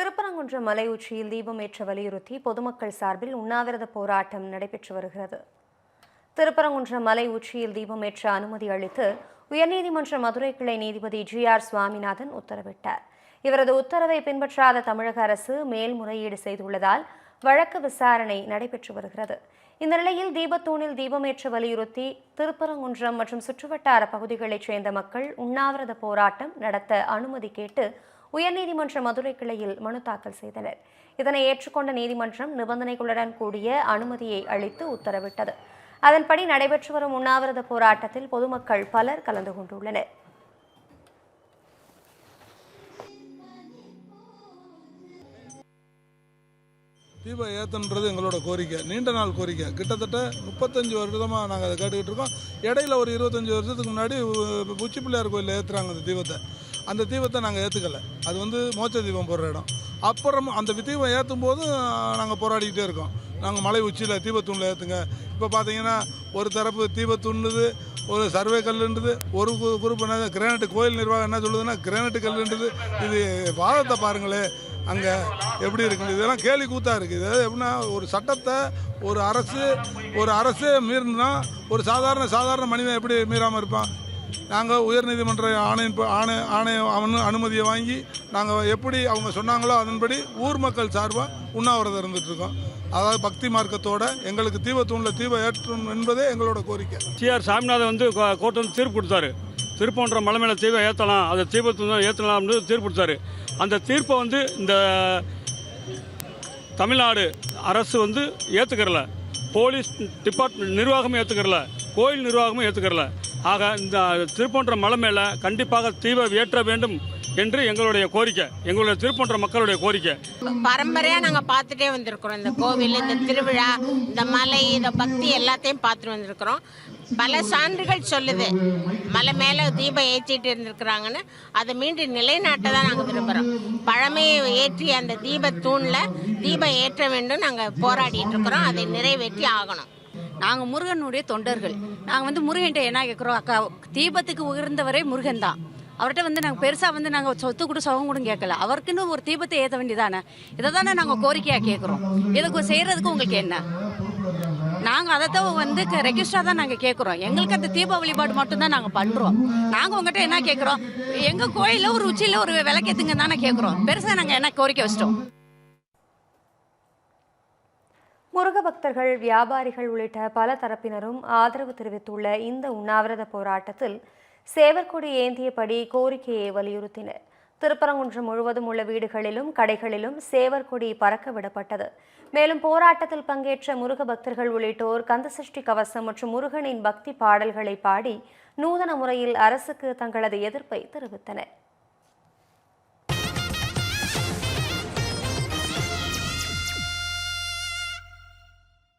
திருப்பரங்குன்றம் மலை உச்சியில் தீபம் ஏற்ற வலியுறுத்தி பொதுமக்கள் சார்பில் உண்ணாவிரத போராட்டம் நடைபெற்று வருகிறது. திருப்பரங்குன்றம் மலை உச்சியில் தீபம் ஏற்ற அனுமதி அளித்து உயர்நீதிமன்ற மதுரை கிளை நீதிபதி ஜி ஆர் சுவாமிநாதன் உத்தரவிட்டார். இவரது உத்தரவை பின்பற்றாத தமிழக அரசு மேல்முறையீடு செய்துள்ளதால் வழக்கு விசாரணை நடைபெற்று வருகிறது. இந்த நிலையில் தீபத்தூணில் தீபமேற்ற வலியுறுத்தி திருப்பரங்குன்றம் மற்றும் சுற்றுவட்டார பகுதிகளைச் சேர்ந்த மக்கள் உண்ணாவிரத போராட்டம் நடத்த அனுமதி கேட்டு உயர்நீதிமன்ற மதுரை கிளையில் மனு தாக்கல் செய்தனர். இதனை ஏற்றுக்கொண்ட நீதிமன்றம் நிபந்தனைகளுடன் கூடிய அனுமதியை அளித்து உத்தரவிட்டது. அதன்படி நடைபெற்று வரும் உண்ணாவிரத போராட்டத்தில் பொதுமக்கள் பலர் கலந்து கொண்டுள்ளனர். தீபம் ஏற்றன்றது எங்களோட கோரிக்கை. நீண்ட நாள் கோரிக்கை. கிட்டத்தட்ட முப்பத்தஞ்சு வருடமாக நாங்கள் அதை கேட்டுக்கிட்டு இருக்கோம். இடையில ஒரு இருபத்தஞ்சி வருஷத்துக்கு முன்னாடி உ- உச்சி பிள்ளையார் கோயிலில் ஏற்றுறாங்க அந்த தீபத்தை. அந்த தீபத்தை நாங்கள் ஏற்றுக்கலை அது வந்து மோச்ச தீபம் போடுற இடம். அப்புறம் அந்த தீபம் ஏற்றும் போது நாங்கள் போராடிக்கிட்டே இருக்கோம். நாங்கள் மலை உச்சியில் தீபத்தூணில் ஏற்றுங்க இப்போ பார்த்தீங்கன்னா ஒரு தரப்பு தீபத்தூண்டுது ஒரு சர்வே கல்லுன்றது ஒரு குரூப் என்ன கிரானைட் கோயில் நிர்வாகம் என்ன சொல்லுதுன்னா கிரானைட் கல்லுன்றது இது வாதத்தை பாருங்களே அங்கே எப்படி இருக்குது இதெல்லாம் கேலி கூத்தா இருக்குது இது எப்படின்னா ஒரு சட்டத்தை ஒரு அரசு ஒரு அரசு மீறினா ஒரு சாதாரண சாதாரண மனிதன் எப்படி மீறாமல் இருப்பான்? நாங்கள் உயர்நீதிமன்ற ஆணையின் ப- ஆணை ஆணையம் அவனு அனுமதியை வாங்கி நாங்கள் எப்படி அவங்க சொன்னாங்களோ அதன்படி ஊர் மக்கள் சார்பாக உண்ணாவிரதம் இருந்துகிட்ருக்கோம் அதாவது பக்தி மார்க்கத்தோட எங்களுக்கு தீபத்தூணில் தீபம் ஏற்றும் என்பதே எங்களோட கோரிக்கை. சிஆர் சாமிநாதன் வந்து கோ- கோர்ட் வந்து தீர்ப்பு கொடுத்தாரு. திருப்பன்ற மலை மேலே தீபம் ஏற்றலாம் அதை தீபத்தூண் தான் ஏற்றலாம்னு தீர்ப்பு கொடுத்தாரு. அந்த தீர்ப்பை வந்து இந்த தமிழ்நாடு அரசு வந்து ஏற்றுக்கிறல போலீஸ் டிபார்ட்மெண்ட் நிர்வாகமும் ஏற்றுக்கிறல கோயில் நிர்வாகமும் ஏற்றுக்கிறல ஆக இந்த திருப்போன்ற மலை மேலே கண்டிப்பாக தீபம் ஏற்ற வேண்டும் என்று எங்களுடைய கோரிக்கை. எங்களுடைய திருப்பன்ற மக்களுடைய கோரிக்கை. பரம்பரையா நாங்க பார்த்துட்டே வந்திருக்கிறோம். இந்த கோவில் இந்த திருவிழா இந்த மலை இந்த பக்தி எல்லாத்தையும் பார்த்துட்டு வந்திருக்கிறோம். பல சான்றுகள் சொல்லுது. மலை மேல தீபம் ஏற்றிட்டு இருந்திருக்கிறாங்கன்னு. அதை மீண்டும் நிலைநாட்ட தான் நாங்கள் விரும்புறோம். பழமையை ஏற்றி அந்த தீப தூணில் தீபம் ஏற்ற வேண்டும். நாங்கள் போராடிட்டு இருக்கிறோம். அதை நிறைவேற்றி ஆகணும். நாங்க முருகனுடைய தொண்டர்கள். நாங்க வந்து முருகன்ட்ட என்ன கேட்குறோம் அக்கா தீபத்துக்கு உயர்ந்தவரே முருகன் தான். அவர்கிட்ட வந்து நாங்கள் பெருசாக வந்து நாங்கள் சொத்து கூட சுகம் கூட கேட்கல. அவருக்குன்னு ஒரு தீபத்தை ஏற்ற வேண்டியதானே? இதை தானே நாங்கள் கோரிக்கையாக கேட்குறோம் இதுக்கு செய்கிறதுக்கு உங்களுக்கு என்ன? நாங்கள் அதை தான் வந்து ரெக்வஸ்டாக தான் நாங்கள் கேட்குறோம் எங்களுக்கு அந்த தீப வழிபாடு மட்டும்தான் நாங்கள் பண்ணுறோம் நாங்கள் உங்ககிட்ட என்ன கேட்குறோம் எங்கள் கோயிலில் ஒரு உச்சியில் ஒரு விளக்கேத்துங்க தானே கேட்குறோம் பெருசாக நாங்கள் என்ன கோரிக்கை வச்சிட்டோம்? முருக பக்தர்கள் வியாபாரிகள் உள்ளிட்ட பல தரப்பினரும் ஆதரவு தெரிவித்துள்ள இந்த உண்ணாவிரத போராட்டத்தில் சேவற்கொடி ஏந்தியபடி கோரிக்கையை வலியுறுத்தினர். திருப்பரங்குன்றம் முழுவதும் உள்ள வீடுகளிலும் கடைகளிலும் சேவற்கொடி பறக்க விடப்பட்டது. மேலும் போராட்டத்தில் பங்கேற்ற முருக பக்தர்கள் உள்ளிட்டோர் கந்தசஷ்டி கவசம் மற்றும் முருகனின் பக்தி பாடல்களை பாடி நூதன முறையில் அரசுக்கு தங்களது எதிர்ப்பை தெரிவித்தனர்.